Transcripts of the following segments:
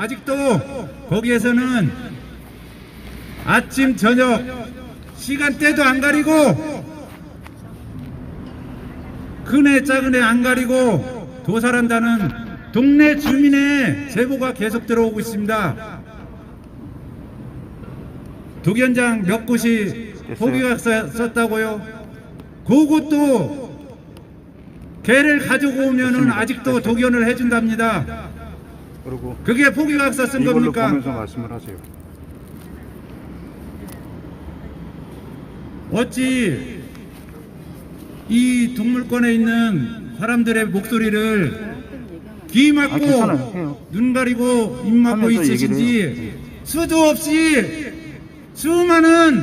아직도 거기에서는 아침 저녁 시간대도 안 가리고 큰애 작은 애 안 가리고 도살한다는 동네 주민의 제보가 계속 들어오고 있습니다. 독연장 몇 곳이 포기가 썼다고요? 그것도 개를 가지고 오면은 아직도 독연을 해준답니다. 그리고 그게 포기각서 쓴 이걸로 겁니까? 보면서 말씀을 하세요. 어찌 이 동물권에 있는 사람들의 목소리를 귀 아, 괜찮아요. 막고 해요. 눈 가리고 입 막고 하면서 있으신지 수도 없이 수많은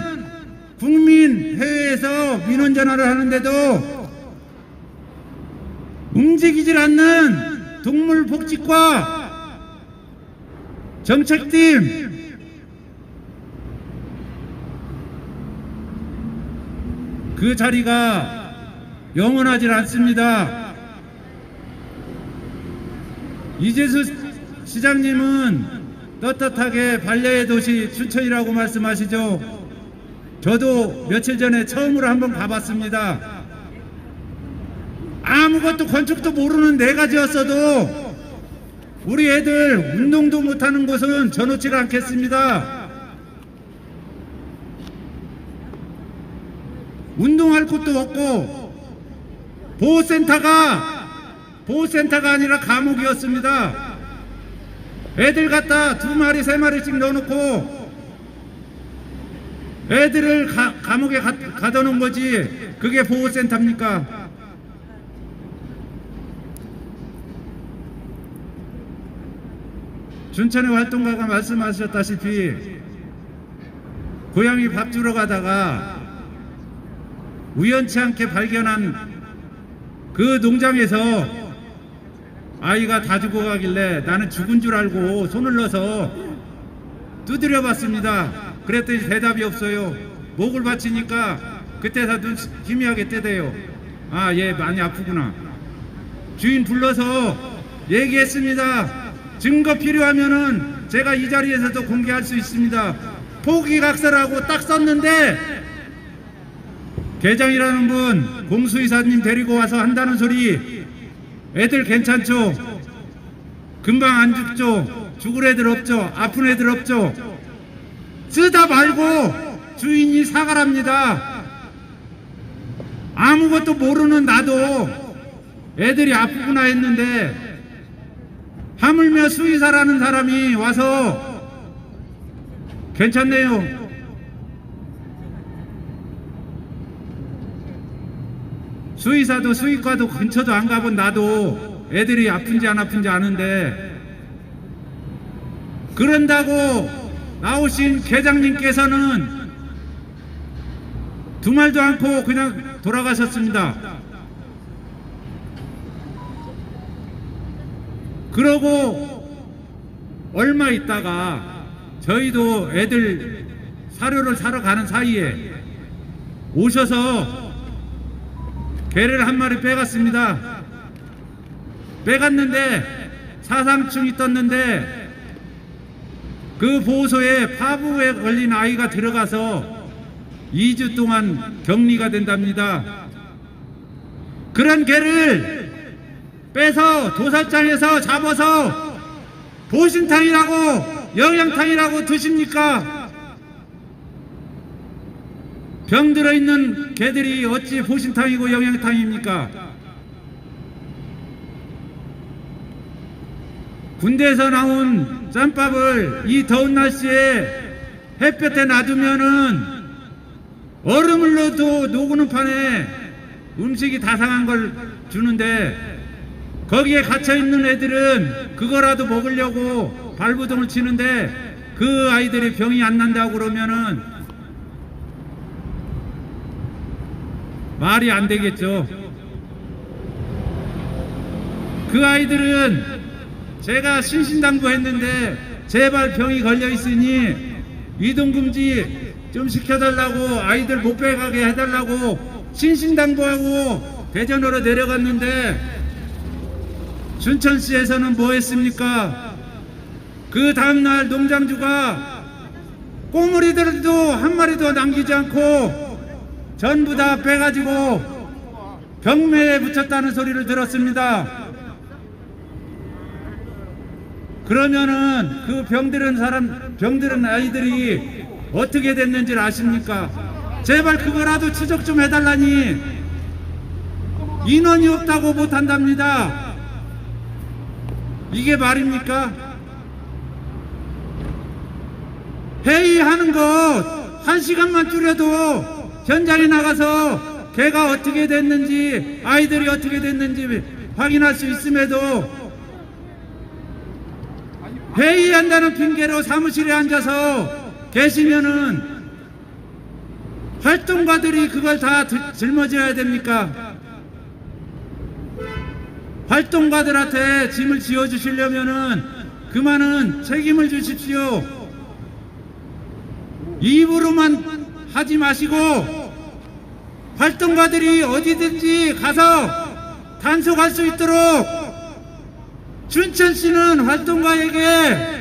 국민 해외에서 민원 전화를 하는데도 움직이질 않는 동물 복지과 정책팀 그 자리가 영원하질 않습니다. 이재수 시장님은 떳떳하게 반려의 도시 춘천이라고 말씀하시죠. 저도 며칠 전에 처음으로 한번 가봤습니다. 아무것도 건축도 모르는 내가 지었어도 우리 애들 운동도 못하는 곳은 저놓지를 않겠습니다. 운동할 곳도 없고 보호센터가 보호센터가 아니라 감옥이었습니다. 애들 갖다 두 마리 세 마리씩 넣어놓고 애들을 가, 감옥에 가, 가둬놓은 거지 그게 보호센터입니까? 춘천의 활동가가 말씀하셨다시피 고양이 밥 주러 가다가 우연치 않게 발견한 그 농장에서 아이가 다 죽어가길래 나는 죽은 줄 알고 손을 넣어서 두드려 봤습니다. 그랬더니 대답이 없어요. 목을 받치니까 그때 다눈 희미하게 떼대요. 아, 얘 많이 아프구나. 주인 불러서 얘기했습니다. 증거 필요하면은 제가 이 자리에서도 공개할 수 있습니다. 포기각서라고 딱 썼는데 계장이라는 분 공수이사님 데리고 와서 한다는 소리 애들 괜찮죠? 금방 안 죽죠? 죽을 애들 없죠? 아픈 애들 없죠? 쓰다 말고 주인이 사과랍니다. 아무것도 모르는 나도 애들이 아프구나 했는데 하물며 수의사라는 사람이 와서 괜찮네요. 수의사도 수의과도 근처도 안 가본 나도 애들이 아픈지 안 아픈지 아는데 그런다고 나오신 계장님께서는 두 말도 않고 그냥 돌아가셨습니다. 그러고 얼마 있다가 저희도 애들 사료를 사러 가는 사이에 오셔서 개를 한 마리 빼갔습니다. 빼갔는데 사상충이 떴는데 그 보호소에 파부에 걸린 아이가 들어가서 2주 동안 격리가 된답니다. 그런 개를 빼서 도살장에서 잡아서 보신탕이라고 영양탕이라고 드십니까? 병 들어있는 개들이 어찌 보신탕이고 영양탕입니까? 군대에서 나온 짬밥을 이 더운 날씨에 햇볕에 놔두면은 얼음을 넣어도 녹는 판에 음식이 다 상한 걸 주는데 거기에 갇혀 있는 애들은 그거라도 먹으려고 발부동을 치는데 그 아이들이 병이 안 난다고 그러면은 말이 안 되겠죠. 그 아이들은 제가 신신당부했는데 제발 병이 걸려 있으니 이동금지 좀 시켜달라고 아이들 못 빼가게 해달라고 신신당부하고 대전으로 내려갔는데 춘천시에서는 뭐 했습니까? 그 다음날 농장주가 꼬물이들도 한 마리도 남기지 않고 전부 다 빼가지고 경매에 붙였다는 소리를 들었습니다. 그러면은 그 병들은 사람, 병들은 아이들이 어떻게 됐는지 아십니까? 제발 그거라도 추적 좀 해달라니 인원이 없다고 못한답니다. 이게 말입니까? 회의하는 것 한 시간만 줄여도 현장에 나가서 개가 어떻게 됐는지 아이들이 어떻게 됐는지 확인할 수 있음에도 회의한다는 핑계로 사무실에 앉아서 계시면은 활동가들이 그걸 다 들- 짊어져야 됩니까? 활동가들한테 짐을 지어주시려면은 그만은 책임을 주십시오. 입으로만 하지 마시고 활동가들이 어디든지 가서 단속할 수 있도록 춘천 씨는 활동가에게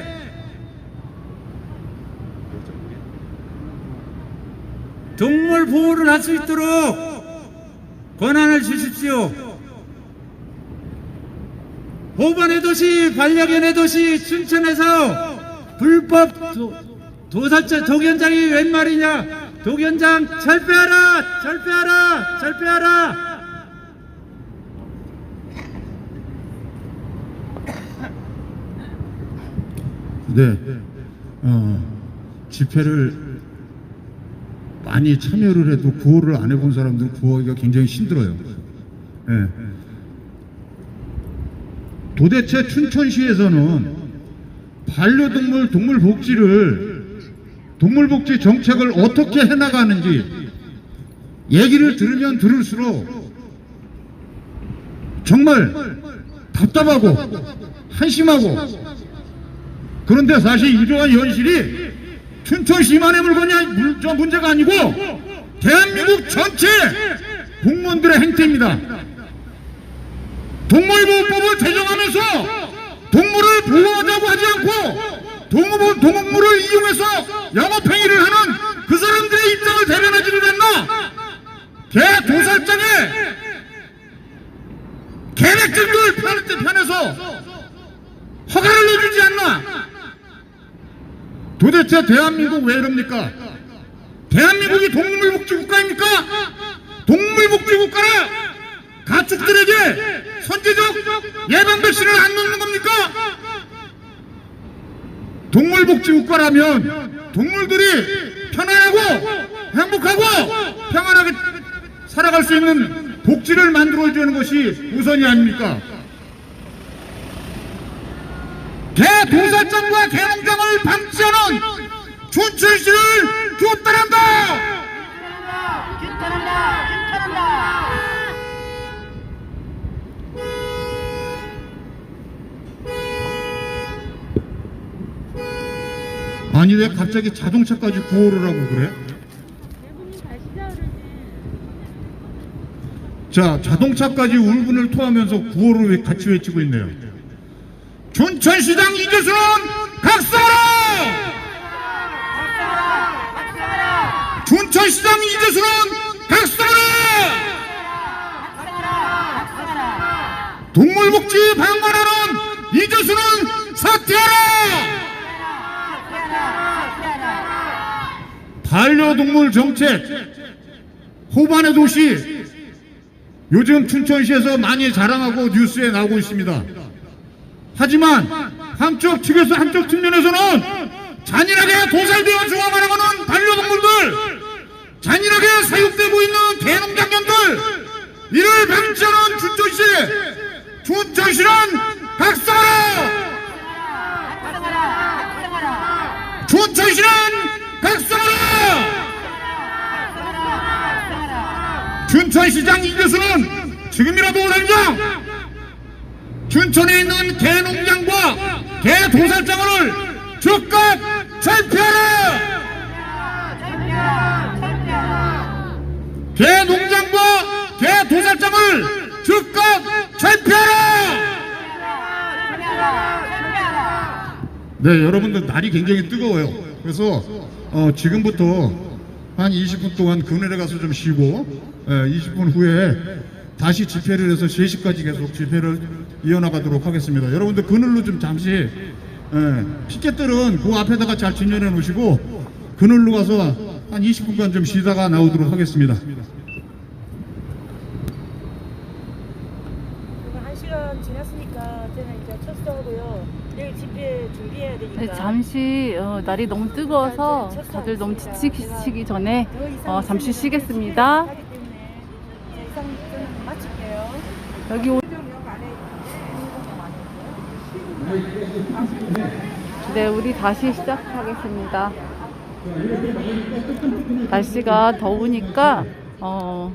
동물 보호를 할 수 있도록 권한을 주십시오. 호반의 도시, 반려견의 도시 춘천에서 불법 도, 도살자 독연장이 웬 말이냐? 독연장 철폐하라! 철폐하라! 철폐하라! 네, 어, 집회를 많이 참여를 해도 구호를 안 해본 사람들은 구호하기가 굉장히 힘들어요. 예. 도대체 춘천시에서는 반려동물 동물 복지를 동물 복지 정책을 어떻게 해나가는지 얘기를 들으면 들을수록 정말 답답하고 한심하고 그런데 사실 이러한 현실이 춘천시만의 물건이 문제가 아니고 대한민국 전체 공무원들의 행태입니다. 동물보호법을 제정하면서 동물을 보호하자고 하지 않고 동물, 동물을 이용해서 영업행위를 하는 그 사람들의 입장을 대변하지를 않나? 개 도살장에 계획들을 편- 편해서 허가를 내주지 않나? 도대체 대한민국 왜 이럽니까? 대한민국이 동물복지국가입니까? 동물복지국가라! 가축들에게 선제적 예방 백신을 안 놓는 겁니까? 동물복지국가라면 동물들이 편안하고 행복하고 평안하게 살아갈 수 있는 복지를 만들어주는 것이 우선이 아닙니까? 개 도살장과 개농장을 방치하는 춘천시를 규탄한다! 규탄한다! 규탄한다! 아니 왜 갑자기 자동차까지 구호를 하고 그래? 자 자동차까지 울분을 토하면서 구호를 왜 같이 외치고 있네요 춘천시장 이재수는! 박사라! 춘천시장 이재수는! 박사라! 동물복지 방관하는 이재수는 사퇴하라! 반려동물 정책 호반의 도시. 요즘 춘천시에서 많이 자랑하고 뉴스에 나오고 있습니다. 하지만 한쪽 측에서 한쪽 측면에서는 잔인하게 도살되어 죽어가는 반려동물들 잔인하게 사육되고 있는 개농장년들 이를 방치하는 춘천시 춘천시는 각성하라! 춘천시는 각성하라 춘천시장 이교수는 지금이라도 당장 춘천에 있는 개농장과 개도살장을 즉각 철폐하라 개농장과 개도살장을 즉각 철폐하라 네, 여러분들 날이 굉장히 뜨거워요. 그래서 어, 지금부터 한 20분 동안 그늘에 가서 좀 쉬고 예, 20분 후에 다시 집회를 해서 3시까지 계속 집회를 이어나가도록 하겠습니다. 여러분들 그늘로 좀 잠시 예, 피켓들은 그 앞에다가 잘 진열해 놓으시고 그늘로 가서 한 20분간 좀 쉬다가 나오도록 하겠습니다. 그럼 한 시간 지났으니까 저는 이제 철수하고요. 내일 집회 준비해야 되니까. 네, 잠시 어, 날이 너무 뜨거워서 다들 너무 지치기 전에 어, 잠시 쉬겠습니다. 여기 오... 네, 우리 다시 시작하겠습니다. 날씨가 더우니까 어,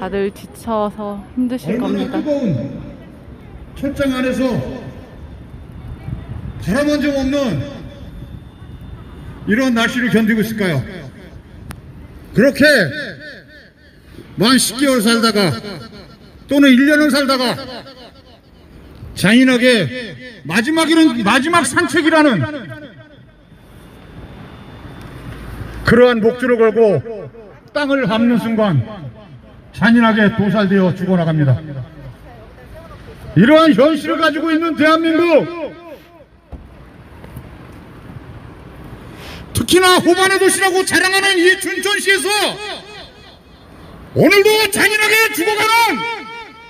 다들 지쳐서 힘드실 겁니다. 철장 안에서 한점 없는 이런 날씨를 견디고 있을까요? 그렇게 만 10개월 살다가 또는 1년을 살다가 잔인하게 마지막이는 마지막 산책이라는 그러한 목줄을 걸고 땅을 밟는 순간 잔인하게 도살되어 죽어나갑니다. 이러한 현실을 가지고 있는 대한민국 특히나 호반의 도시라고 자랑하는 이 춘천시에서 오늘도 잔인하게 죽어가는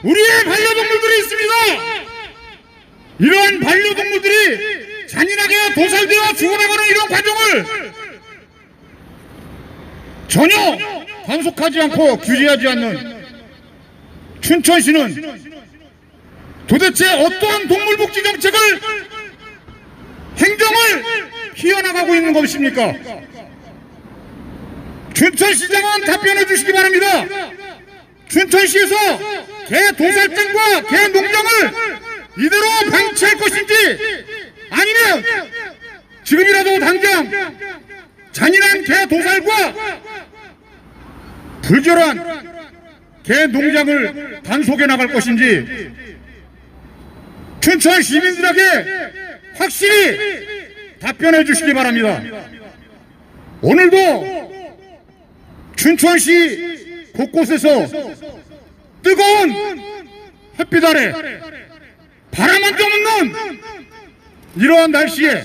우리의 반려동물들이 있습니다. 이러한 반려동물들이 잔인하게 도살되어 죽어나가는 이런 과정을 전혀 단속하지 않고 규제하지 않는 춘천시는 도대체 어떠한 동물복지 정책을 행정을 피어나가고 있는 것입니까? 춘천시장은 답변해 주시기 바랍니다. 춘천시에서 개 도살증과 개 농장을 이대로 방치할 것인지 아니면 지금이라도 당장 잔인한 개 도살과 불결한 개 농장을 단속해 나갈 것인지 춘천 시민들에게 확실히 답변해 주시기 바랍니다. 오늘도 춘천시 곳곳에서 뜨거운 햇빛 아래 바람 한 점 없는 이러한 날씨에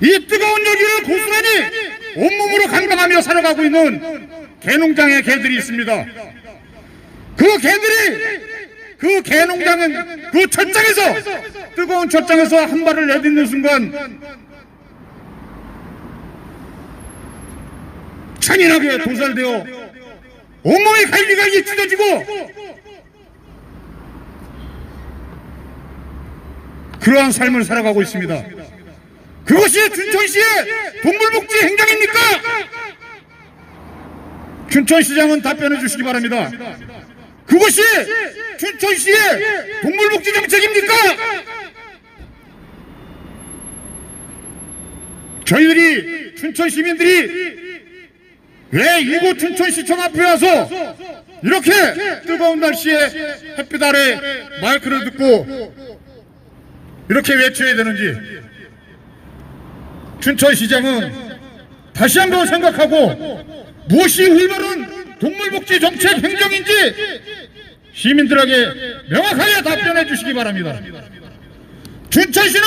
이 뜨거운 여기를 고스란히 온몸으로 감당하며 살아가고 있는 개농장의 개들이 있습니다. 그 개들이 그 개농장은 그 첫장에서 뜨거운 첫장에서 한 발을 내딛는 순간 잔인하게 도살되어 온몸이 갈기갈기 찢어지고 그러한 삶을 살아가고 있습니다. 그것이 춘천시의 동물복지 행정입니까? 춘천시장은 답변해 주시기 바랍니다. 그것이 춘천시의 동물복지 정책입니까? 저희들이 춘천 시민들이 왜 이곳 춘천시청 앞에 와서 이렇게 뜨거운 날씨에 햇빛 아래 마이크를 듣고 이렇게 외쳐야 되는지 춘천시장은 다시 한번 생각하고 무엇이 올바른 동물복지 정책 행정인지 시민들에게 명확하게 답변해 주시기 바랍니다. 춘천시는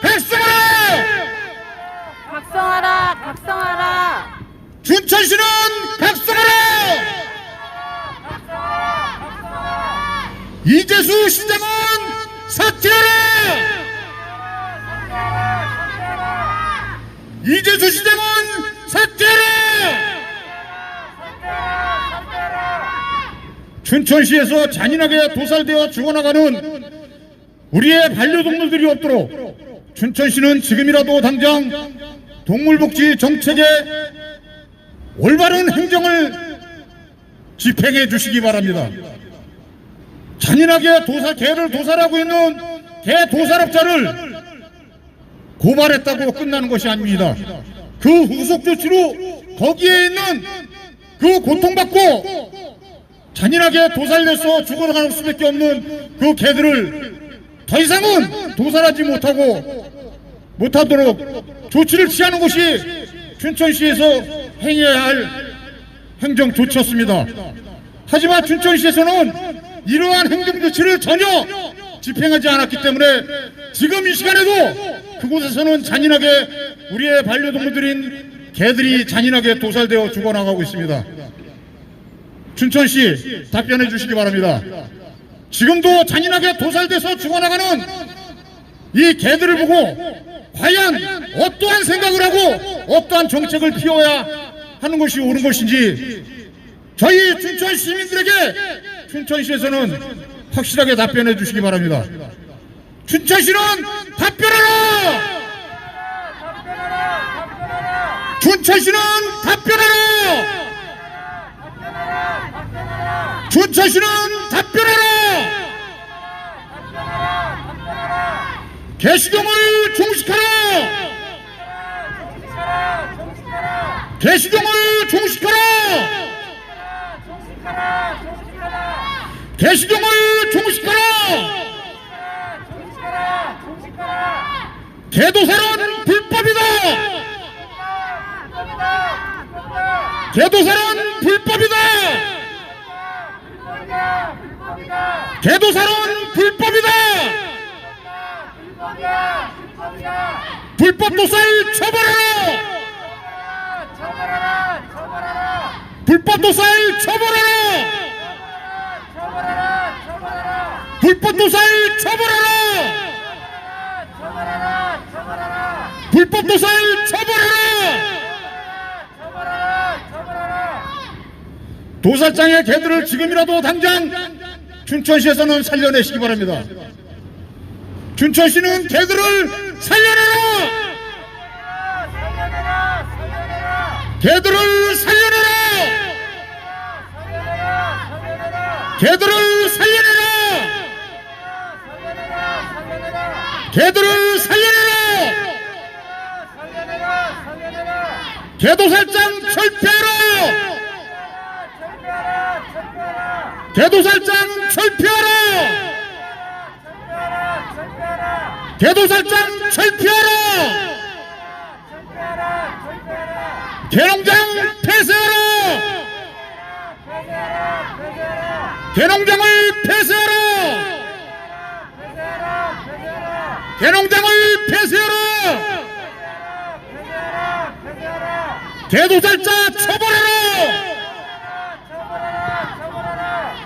백성하라! 각성하라, 각성하라. 춘천시는 백성하라! 이재수 시장은 사퇴하라! 이재수 시장은 사퇴하라! 춘천시에서 잔인하게 도살되어 죽어나가는 우리의 반려동물들이 없도록 춘천시는 지금이라도 당장 동물복지 정책의 올바른 행정을 집행해 주시기 바랍니다. 잔인하게 도살, 개를 도살하고 있는 개 도살업자를 고발했다고 끝나는 것이 아닙니다. 그 후속 조치로 거기에 있는 그 고통받고 잔인하게 도살돼서 죽어나갈 수밖에 없는 그 개들을 더 이상은 도살하지 못하고 못하도록 조치를 취하는 것이 춘천시에서 행해야 할 행정 조치였습니다. 하지만 춘천시에서는 이러한 행정 조치를 전혀 집행하지 않았기 때문에 지금 이 시간에도 그곳에서는 잔인하게 우리의 반려동물들인 개들이 잔인하게 도살되어 죽어나가고 있습니다. 춘천시 답변해 주시기 바랍니다. 지금도 잔인하게 도살돼서 죽어나가는 이 개들을 보고 과연 어떠한 생각을 하고 어떠한 정책을 피워야 하는 것이 옳은 것인지 저희 춘천 시민들에게 춘천시에서는 확실하게 답변해 주시기 바랍니다. 춘천시는 답변하라! 춘천시는 답변하라! 춘천시는 답변하라! 개시경을 종식하라! 개시경을 종식하라! 개시경을 종식하라! 개도살은 불법이다! 개도살은 불법이다! 개도살은 불법이다! 불법 도살 처벌하라! 불법 도살 처벌하라! 불법 도살 처벌하라! 불법 도살 처벌하라! 도살장의 개들을 지금이라도 당장 춘천시에서는 살려내시기 바랍니다. 춘천시는 개들을 살려내라! 개들을 살려내라! 개들을 살려내라! 개들을 살려내라! 개도살장 철폐하라! 개도살장 철폐하라! 개도살장 철폐하라! 개농장 폐쇄하라! 개농장을 폐쇄하라! 개농장을 폐쇄하라! 개도살자 처벌하라!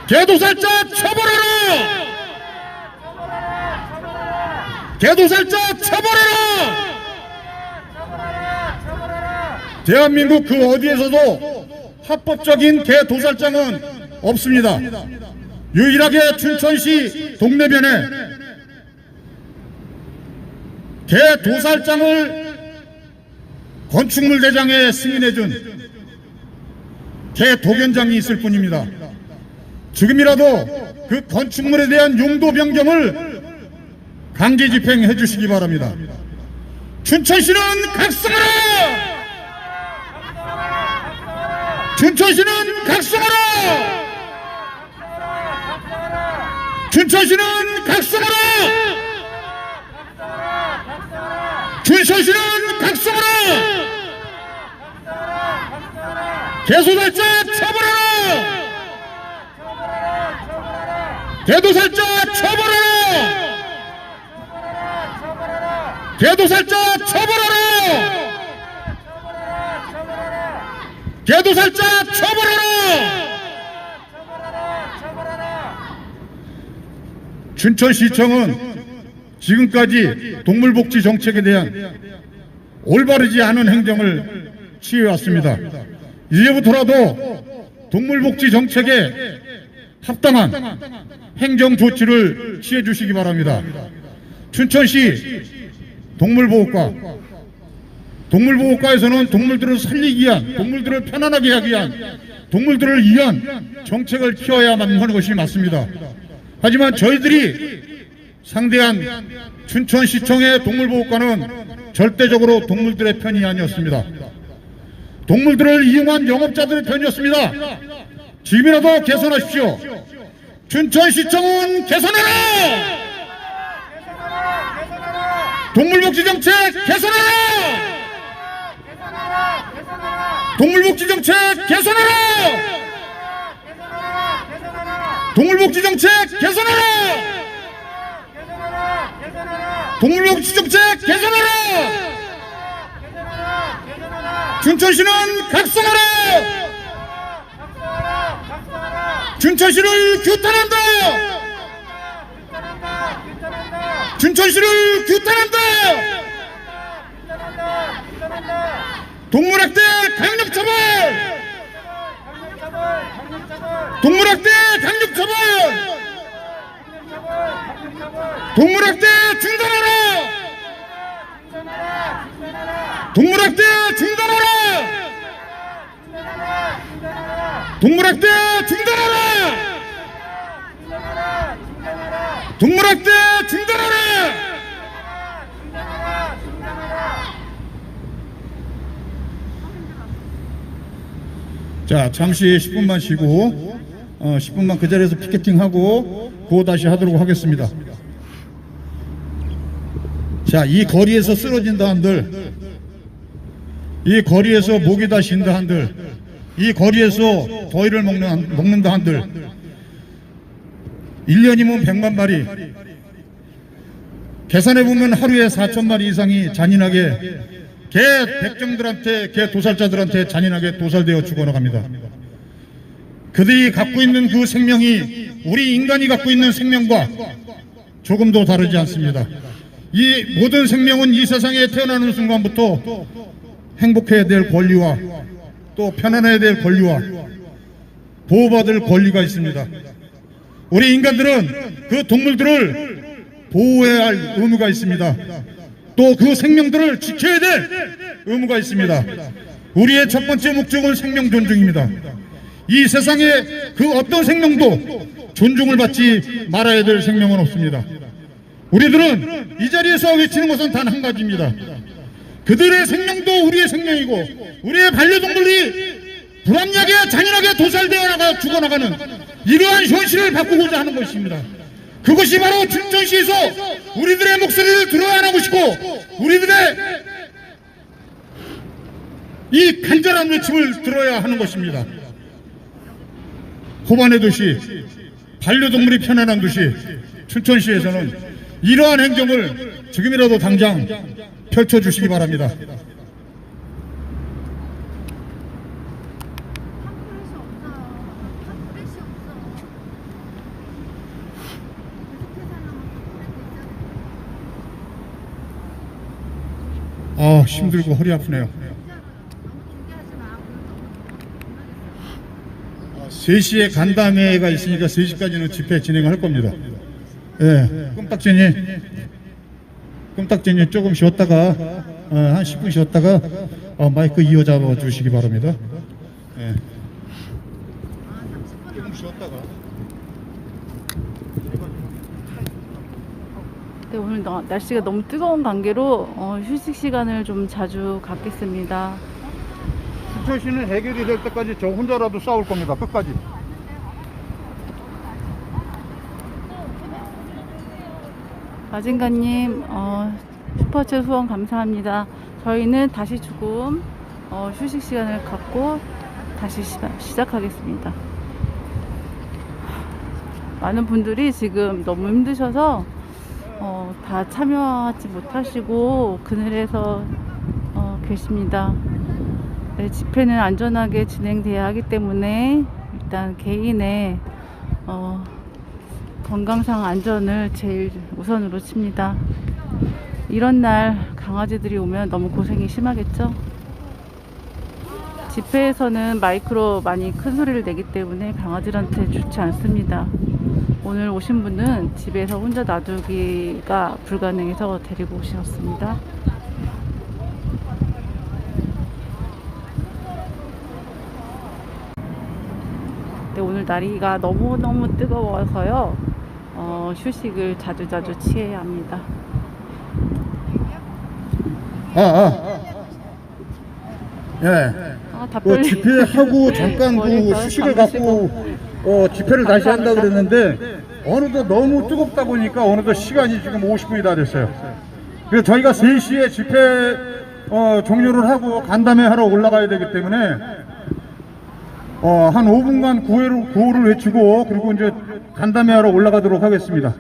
개도살자 처벌하라! 개도살자 처벌하라! 대한민국 그 어디에서도 합법적인 개도살장은 없습니다. 유일하게 춘천시 동네변에 개도살장을 건축물 대장에 승인해준 개도견장이 있을 뿐입니다. 지금이라도 그 건축물에 대한 용도 변경을 강제 집행해 주시기 바랍니다. 춘천시는 각성하라! 춘천시는 각성하라! 춘천시는 각성하라! 춘천시는 각성하라! 개소살자 처벌하라! 개도살자 처벌하라! 개도살자 처벌하라! 개도살자 처벌하라! 춘천시청은 지금까지 동물복지 정책에 대한 올바르지 않은 행정을 취해왔습니다. 이제부터라도 동물복지 정책에 합당한 행정 조치를 취해 주시기 바랍니다. 춘천시 동물보호과 동물보호과에서는 동물들을 살리기 위한 동물들을 편안하게 하기 위한 동물들을 위한 정책을 키워야만 하는 것이 맞습니다. 하지만 저희들이 상대한 춘천시청의 동물보호과는 절대적으로 동물들의 편이 아니었습니다. 동물들을 이용한 영업자들의 편이었습니다. 지금이라도 개선하십시오. 춘천시청은 개선하라! 동물복지 정책 개선하라! 동물복지 정책 개선하라! 동물복지 정책 개선하라! 동물복지 정책 개선하라! 춘천시는 각성하라! 춘천시를 규탄한다! 춘천시를 규탄한다! 동물학대 강력처벌! 동물학대 강력처벌! 동물학대 중단하라! 동물학대 중단하라! 동물학대 중단하라! 동물학대 중단하라! 자, 잠시 10분만 쉬고 어, 10분만 그 자리에서 피켓팅하고 고 다시 하도록 하겠습니다. 자, 이 거리에서 쓰러진다 한들 이 거리에서 목이 다 쉰다 한들 이 거리에서 더위를 먹는, 한- 먹는다 한들 1년이면 100만 마리 계산해 보면 하루에 4천 마리 이상이 잔인하게 개 백정들한테 개 도살자들한테 잔인하게 도살되어 죽어나갑니다. 그들이 갖고 있는 그 생명이 우리 인간이 갖고 있는 생명과 조금도 다르지 않습니다. 이 모든 생명은 이 세상에 태어나는 순간부터 행복해야 될 권리와 또 편안해야 될 권리와 보호받을 권리가 있습니다. 우리 인간들은 그 동물들을 보호해야 할 의무가 있습니다. 또 그 생명들을 지켜야 될 의무가 있습니다. 우리의 첫 번째 목적은 생명 존중입니다. 이 세상에 그 어떤 생명도 존중을 받지 말아야 될 생명은 없습니다. 우리들은 이 자리에서 외치는 것은 단 한 가지입니다. 그들의 생명도 우리의 생명이고 우리의 반려동물이 불합리하게 잔인하게 도살되어 나가 죽어나가는 이러한 현실을 바꾸고자 하는 것입니다. 그것이 바로 춘천시에서 우리들의 목소리를 들어야 하는 것이고 우리들의 이 간절한 외침을 들어야 하는 것입니다. 호반의 도시, 반려동물이 편안한 도시, 춘천시에서는 이러한 행정을 지금이라도 당장 펼쳐주시기 바랍니다. 아 힘들고 허리 아프네요. 아, 3시에 간담회가 있으니까 3시까지는 집회 진행할 겁니다. 예, 끔딱쟁이, 끔딱쟁이 조금 쉬었다가, 어, 한 10분 쉬었다가, 어, 마이크 이어 잡아 주시기 바랍니다. 예. 조금 쉬었다가. 네, 오늘 너- 날씨가 너무 뜨거운 관계로 어, 휴식 시간을 좀 자주 갖겠습니다. 춘천시는 해결이 될 때까지 저 혼자라도 싸울 겁니다. 끝까지. 마진가님 어, 슈퍼챗 후원 감사합니다. 저희는 다시 조금 어, 휴식 시간을 갖고 다시 시다- 시작하겠습니다. 많은 분들이 지금 너무 힘드셔서 어, 다 참여하지 못하시고 그늘에서 어, 계십니다. 네, 집회는 안전하게 진행돼야 하기 때문에 일단 개인의 어, 건강상 안전을 제일 우선으로 칩니다. 이런 날 강아지들이 오면 너무 고생이 심하겠죠? 집회에서는 마이크로 많이 큰 소리를 내기 때문에 강아지들한테 좋지 않습니다. 오늘 오신 분은 집에서 혼자 놔두기가 불가능해서 데리고 오셨습니다. 네, 오늘 날이가 너무너무 뜨거워서요. 어, 휴식을 자주자주 취해야 합니다. 아, 아. 예. 아, 다그 집회하고 잠깐 그 휴식을 감으시고. 갖고 어, 집회를 다시 한다 그랬는데 어느덧 너무 뜨겁다 보니까 어느덧 시간이 지금 50분이 다 됐어요. 그래서 저희가 3시에 집회 어, 종료를 하고 간담회 하러 올라가야 되기 때문에 어, 한 5분간 구호를, 구호를 외치고 그리고 이제 간담회 하러 올라가도록 하겠습니다.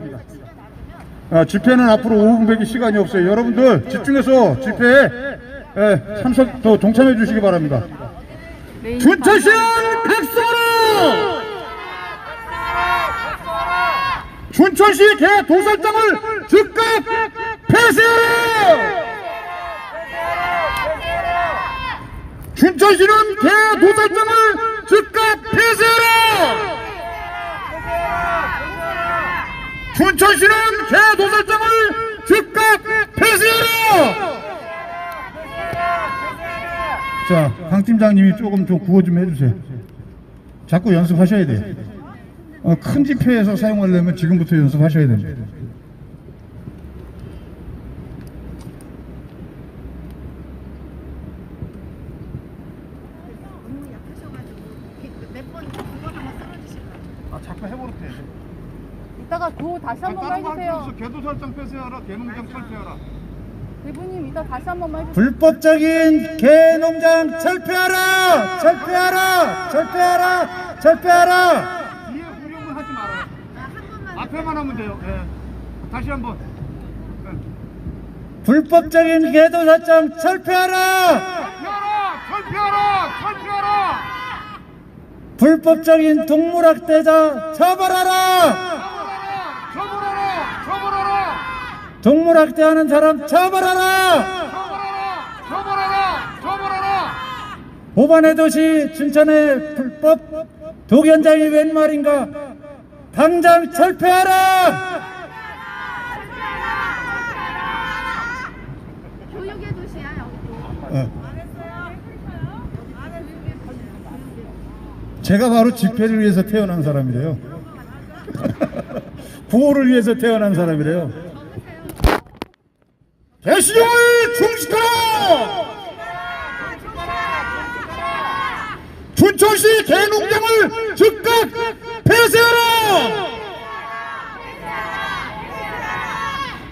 어, 집회는 앞으로 5분밖에 시간이 없어요. 여러분들 집중해서 집회에 예, 참석 또 동참해 주시기 바랍니다. 춘천시는 각성하라! 춘천시 개 도살장을 즉각 폐쇄하라! 춘천시는 개 도살장을 즉각 폐쇄하라! 춘천시는 개 도살장을 즉각 폐쇄하라! 자, 강 팀장님이 조금 좀 구호 좀 해주세요. 자꾸 연습하셔야 돼요. 어, 큰 집회에서 사용하려면 지금부터 연습하셔야 됩니다. 아, 자꾸 해버릇해. 이따가 구호 다시 한 번만 해주세요. 개도살장 폐쇄하라, 개농장 철폐하라. 대부님 이따 다시 한 번만 해주세요. 불법적인 개 농장 철폐하라! 철폐하라! 철폐하라! 철폐하라! 뒤에 후렴을 하지 말아요. 앞에만 하면 돼요. 예. 다시 한 번. 불법적인 개도 사장 철폐하라! 철폐하라! 철폐하라! 철폐하라! 불법적인 동물학대자! 처벌하라! 처벌하라! 동물학대하는 사람 처벌하라! 처벌하라! 처벌하라! 처벌하라! 호반의 도시 춘천의 불법 독연장이 웬 말인가? 당장 철폐하라! 교육의 도시야 여기도. 어. 제가 바로 집회를 위해서 태어난 사람이래요. 구호를 위해서 태어난 사람이래요. 대시령을 중식하라! 춘천시 개농장을 즉각 폐쇄하라!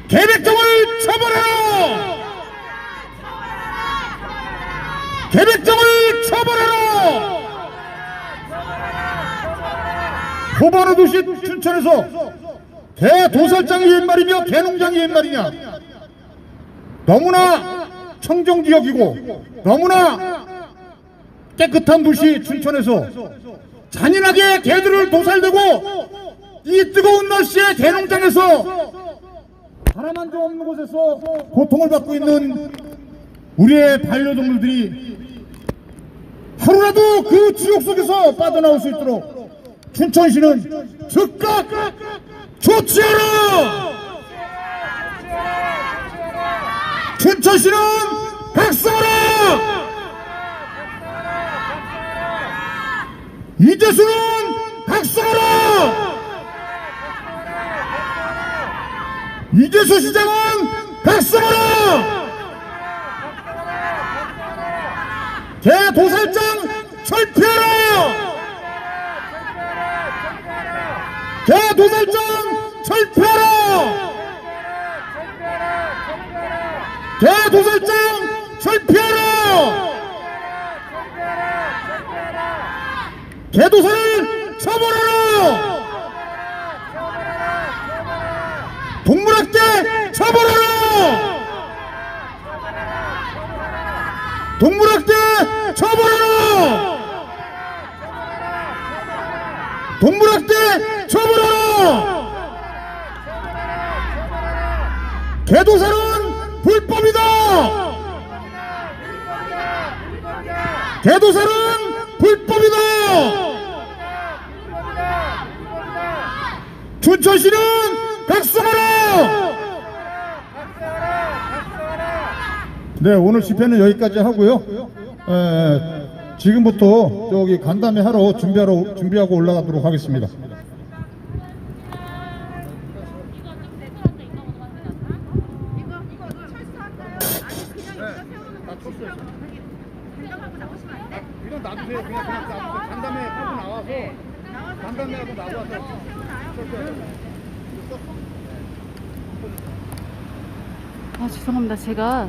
계백정을 처벌하라! 계백정을 처벌하라! 호반의 도시 춘천에서 대도살장이 옛말이며 개농장이 옛말이냐 너무나 청정지역이고 너무나 깨끗한 도시 춘천에서 잔인하게 개들을 도살되고 이 뜨거운 날씨에 개농장에서 사람 한 점 없는 곳에서 고통을 받고 있는 우리의 반려동물들이 하루라도 그 지옥 속에서 빠져나올 수 있도록 춘천시는 즉각 조치하라! 춘천시는 각성하라! 이재수는 각성하라! 이재수 시장은 각성하라! 대도살장 철폐하라! 대도살장 철폐하라! 대도살장 철폐하라! 개도살을 처벌하라! 동물학대 처벌하라! 동물학대 처벌하라! 동물학대 처벌하라! 개도살은 불법이다! 개도살은 불법이다! 춘천시는 각성하라! 네, 오늘 집회는 여기까지 하고요. 에, 지금부터 저기 간담회 하러 준비하러 준비하고 올라가도록 하겠습니다. 이거 이거 철수할까요? 아니 그냥 이거 세워놓고 반장하고 나오시면 안 돼? 이건 놔두세요. 그냥 그냥 놔두세요. 간담회 하고 나와서 간담회 하고 나와서 세워놔요. 아 죄송합니다. 제가